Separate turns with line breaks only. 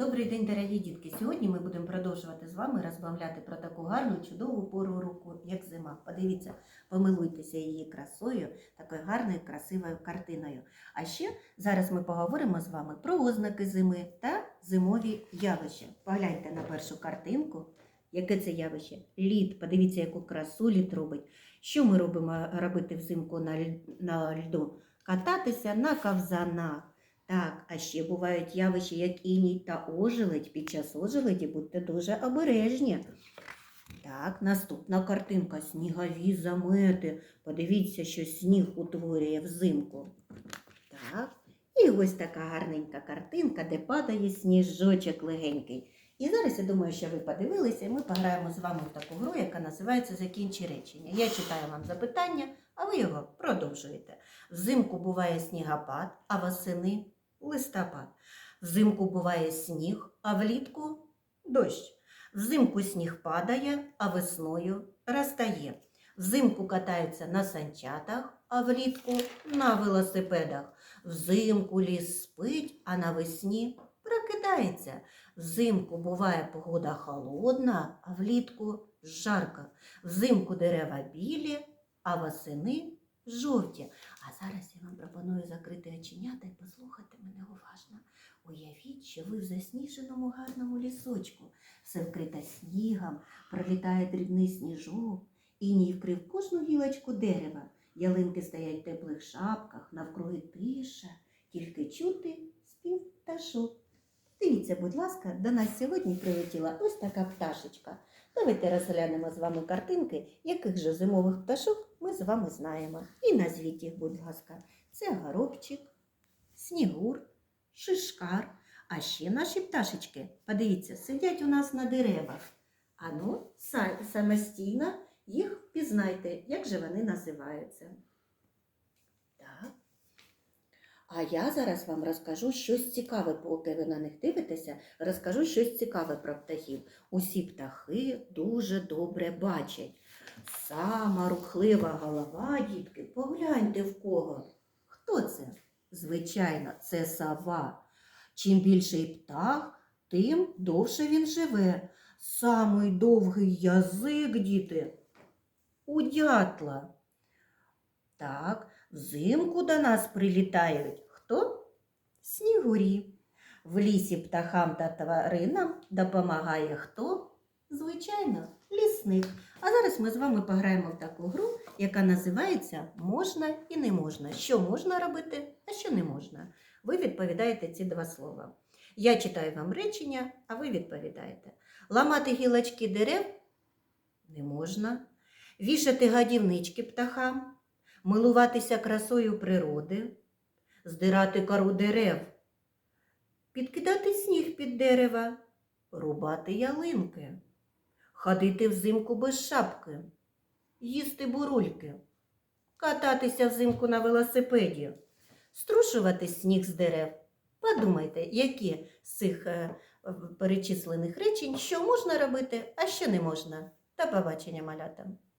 Добрий день, дорогі дітки! Сьогодні ми будемо продовжувати з вами розмовляти про таку гарну, чудову пору року, як зима. Подивіться, помилуйтеся її красою, такою гарною, красивою картиною. А ще зараз ми поговоримо з вами про ознаки зими та зимові явища. Погляньте на першу картинку. Яке це явище? Лід. Подивіться, яку красу лід робить. Що ми робимо робити взимку на, льду? Кататися на ковзанах. Так, а ще бувають явища, як іній та ожеледь. Під час ожеледі будьте дуже обережні. Так, наступна картинка снігові замети. Подивіться, що сніг утворює взимку. Так, і ось така гарненька картинка, де падає сніжочок легенький. І зараз я думаю, що ви подивилися, і ми пограємо з вами в таку гру, яка називається Закінчи речення. Я читаю вам запитання, а ви його продовжуєте. Взимку буває снігопад, а восени листопад. Взимку буває сніг, а влітку дощ. Взимку сніг падає, а весною розтає. Взимку катаються на санчатах, а влітку на велосипедах. Взимку ліс спить, а навесні прокидається. Взимку буває погода холодна, а влітку жарка. Взимку дерева білі, а восени жовті. А зараз я вам пропоную закрити оченята і послухати мене уважно. Уявіть, що ви в засніженому гарному лісочку. Все вкрите снігом, пролітає дрібний сніжок, іній вкрив кожну гілочку дерева. Ялинки стоять в теплих шапках, навкруги тиша, тільки чути спів пташок. Дивіться, будь ласка, до нас сьогодні прилетіла ось така пташечка. Давайте розглянемо з вами картинки, яких же зимових пташок ми з вами знаємо. І назвіть їх, будь ласка. Це горобчик, снігур, шишкар. А ще наші пташечки, подивіться, сидять у нас на деревах. Ану, са- самостійно їх впізнайте, як же вони називаються. Так. А я зараз вам розкажу щось цікаве, поки ви на них дивитеся, розкажу щось цікаве про птахів. Усі птахи дуже добре бачать. Сама рухлива голова, дітки, погляньте в кого. Хто це? Звичайно, це сова. Чим більший птах, тим довше він живе. Самий довгий язик, діти, у дятла. Так, взимку до нас прилітають хто? Снігурі. В лісі птахам та тваринам допомагає хто? Звичайно, лісник. А зараз ми з вами пограємо в таку гру, яка називається Можна і не можна. Що можна робити, а що не можна. Ви відповідаєте ці два слова. Я читаю вам речення, а ви відповідаєте. Ламати гілочки дерев не можна. Вішати гадівнички птахам, милуватися красою природи, здирати кору дерев, підкидати сніг під дерева, рубати ялинки, ходити взимку без шапки, їсти бурульки, кататися взимку на велосипеді, струшувати сніг з дерев. Подумайте, які з цих е, перечислених речень, що можна робити, а що не можна. До побачення, малята.